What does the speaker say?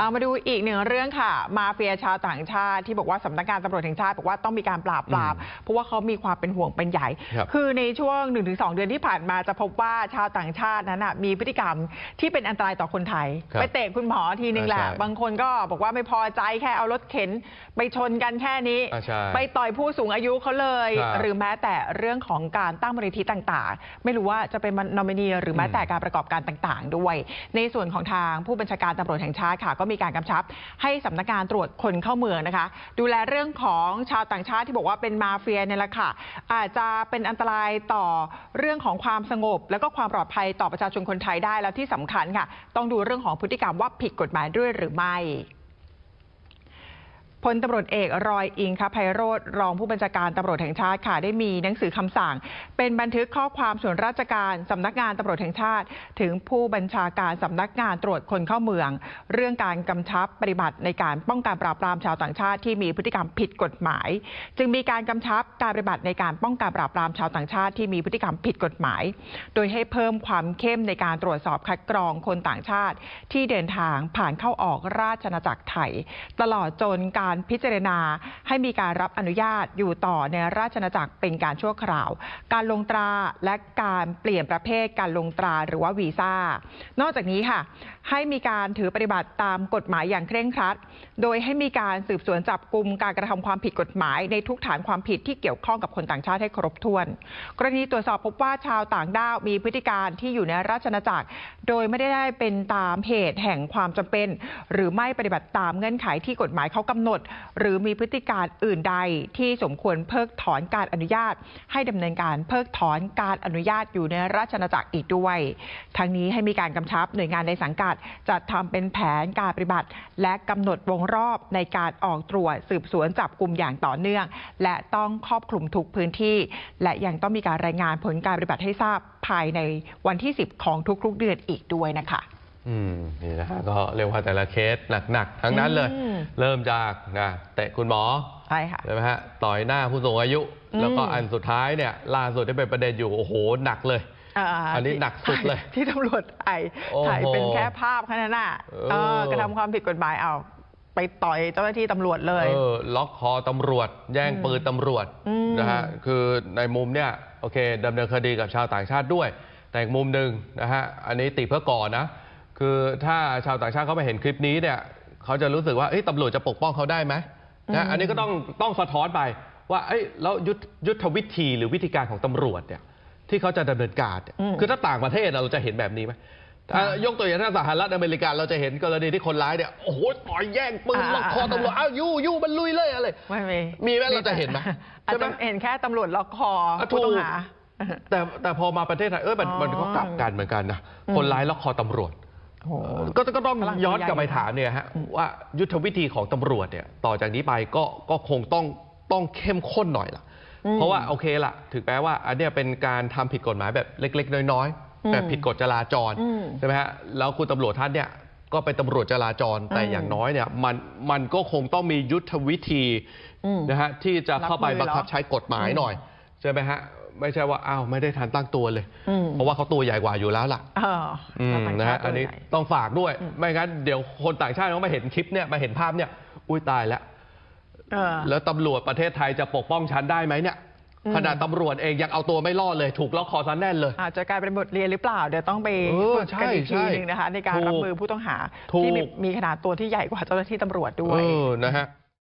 เอามาดูอีกหนึ่งเรื่องค่ะ มาเฟียชาวต่างชาติที่บอกว่าสำนักงานตำรวจแห่งชาติบอกว่าต้องมีการปราบปรามอืมเพราะว่าเขามีความเป็นห่วงเป็นใหญ่ครับคือในช่วง 1-2 เดือนที่ผ่านมาจะพบว่าชาวต่างชาตินั้นนะมีพฤติกรรมที่เป็นอันตรายต่อคนไทยครับไปเตะคุณหมอทีนึงแหละอ่าใช่บางคนก็บอกว่าไม่พอใจแค่เอารถเข็น ไปชนกันแค่นี้อ่าใช่ไปต่อยผู้สูงอายุเขาเลยครับหรือแม้แต่เรื่องของการตั้งมูลนิธิต่างๆ ไม่รู้ว่าจะเป็นนอมินีหรือแม้แต่การประกอบการต่าง ๆ ด้วย ในส่วนของทางผู้บัญชาการตำรวจแห่งชาติค่ะก็มีการกำชับ ให้สำนักงานตรวจคนเข้าเมืองนะคะ ดูแลเรื่องของชาวต่างชาติที่บอกว่าเป็นมาเฟียเนี่ยแหละค่ะอาจจะเป็นอันตรายต่อเรื่องของความสงบ แล้วก็ความปลอดภัยต่อประชาชนคนไทยได้แล้วที่สำคัญค่ะ ต้องดูเรื่องของพฤติกรรมว่าผิดกฎหมายด้วยหรือไม่ พลตำรวจเอกรอยอิงคไพโรธรองผู้บัญชาการตำรวจแห่งชาติค่ะได้มีหนังสือคำสั่ง เป็นบันทึกข้อความส่วนราชการสำนักงานตำรวจแห่งชาติ ถึงผู้บัญชาการสำนักงานตรวจคนเข้าเมือง เรื่องการกำชับปฏิบัติในการป้องกันปราบปรามชาวต่างชาติที่มีพฤติกรรมผิดกฎหมาย จึงมีการกำชับการปฏิบัติในการป้องกันปราบปรามชาวต่างชาติที่มีพฤติกรรมผิดกฎหมาย โดยให้เพิ่มความเข้มในการตรวจสอบคัดกรองคนต่างชาติ ที่เดินทางผ่านเข้าออกราชอาณาจักรไทย ตลอดจนการพิจารณาให้มีการรับอนุญาตอยู่ต่อในราชอาจักรเป็นการชั่วคราว การลงตราและการเปลี่ยนประเภทการลงตราหรือว่าวีซ่า นอกจากนี้ค่ะ ให้มีการถือปฏิบัติตามกฎหมายอย่างเคร่งครัด โดยให้มีการสืบสวนจับกลุ่มการกระทำความผิดกฎหมายในทุกฐานความผิดที่เกี่ยวข้องกับคนต่างชาติให้ครบถ้วน กรณีตรวจสอบพบว่าชาวต่างด้าวมีพฤติการที่อยู่ในราชอาณาจักร โดยไม่ได้เป็นตามเหตุแห่งความจำเป็น หรือไม่ปฏิบัติตามเงื่อนไขที่กฎหมายเขากำหนดหรือมีพฤติการอื่นใดที่สมควรเพิกถอนการอนุญาต ให้ดำเนินการเพิกถอนการอนุญาตอยู่ในราชอาณาจักรอีกด้วย ทั้งนี้ให้มีการกำชับหน่วยงานในสังกัดจัดทำเป็นแผนการปฏิบัติ และกำหนดวงรอบในการออกตรวจสืบสวนจับกลุ่มอย่างต่อเนื่อง และต้องครอบคลุมทุกพื้นที่ และยังต้องมีการรายงานผลการปฏิบัติให้ทราบภายในวันที่ 10 ของทุกๆเดือนอีกด้วยนะคะ อืมนี่นะฮะก็เรียกว่าแต่ละเคสหนักๆ ทั้งนั้นเลย อืมเริ่มจากนะเตะคุณหมอใช่ค่ะ ใช่ไหมฮะต่อยหน้าผู้สูงอายุ อืม แล้วก็อันสุดท้ายเนี่ยล่าสุดที่เป็นประเด็นอยู่โอ้โหหนักเลยอันนี้หนักสุดเลยที่ตำรวจไอโอ้โหถ่ายเป็นแค่ภาพแค่นั้นน่ะเออ เออกระทำความผิดกฎหมายเอา ไปต่อยเจ้าหน้าที่ตำรวจเลย เออล็อกคอตำรวจ แย่งปืนตำรวจอืมนะฮะคือในมุมเนี่ยโอเคดำเนินคดีกับชาวต่างชาติด้วย แต่อีกมุมหนึ่งนะฮะอันนี้ติเพื่อก่อนนะ คือถ้าชาวต่างชาติเขาไปเห็นคลิปนี้เนี่ยเขาจะรู้สึกว่าเอ้ยตำรวจจะปกป้องเขาได้ไหมนะอันนี้ก็ต้องต้องสะท้อนไปว่าเอ้ยแล้วยุทธยุทธวิธีหรือวิธีการของตำรวจเนี่ยที่เขาจะดำเนินการเนี่ยอืมคือถ้าต่างประเทศเราจะเห็นแบบนี้ไหมถ้ายกตัวอย่างถ้าสหรัฐอเมริกาเราจะเห็นกรณีที่คนร้ายเนี่ยโอ้โหต่อยแย่งปืนล็อกคอตำรวจอ้าวยู่ยู่มันลุยเลยอะไรไม่มีมีไหมเราจะเห็นไหมอาจใช่ไหมจะเห็นแค่ตำรวจล็อกคออะผู้ต้องถูกหาแต่แต่พอมาประเทศไทยเออมันอ๋อมันก็กลับกันเหมือนกันนะอืมคนร้ายล็อกคอตำรวจโอ้โห ก็ก็ต้องกำลังย้อนกลับไปใหญ่ถามเนี่ยฮะอืมว่ายุทธวิธีของตำรวจเนี่ยต่อจากนี้ไปก็ก็คงต้องต้องเข้มข้นหน่อยล่ะอืมเพราะว่าโอเคล่ะ ถึงแม้ว่า อันเนี้ยเป็นการทำผิดกฎหมายแบบเล็ก ๆ น้อยอืๆมแบบผิดกฎจราจรอืมใช่ไหมฮะแล้วคุณตำรวจท่านเนี่ยก็เป็นตำรวจจราจรแต่อืมอย่างน้อยเนี่ยมันมันก็คงต้องมียุทธวิธีอืมนะฮะที่จะเข้าไปรับมือบังคับเหรอใช้กฎหมายหน่อยใช่ไหมฮะ ไม่ใช่ว่าอ้าวไม่ได้ทันตั้งตัวเลยอืมเพราะว่าเขาตัวใหญ่กว่าอยู่แล้วล่ะเอออืมแล้วต่างนะชาฮะติอันนี้ตัวใหญ่ต้องฝากด้วยอืมไม่งั้นเดี๋ยวคนต่างชาติเขามาเห็นคลิปเนี่ยมาเห็นภาพเนี่ย อุ้ยตายแล้วเออแล้วตำรวจประเทศไทยจะปกป้องฉันได้ไหมเนี่ยอืมขนาดตำรวจเองยังเอาตัวไม่รอดเลย ถูกล็อกคอซันแน่นเลย อาจจะกลายเป็นบทเรียนหรือเปล่า เดี๋ยวต้องไปเออฝึกกันอีกใช่ทีใช่หนึ่งนะคะ ในการถูกรับมือผู้ต้องหาถูกที่มีมีขนาดตัวที่ใหญ่กว่าเจ้าหน้าที่ตำรวจด้วเอยอนะฮะ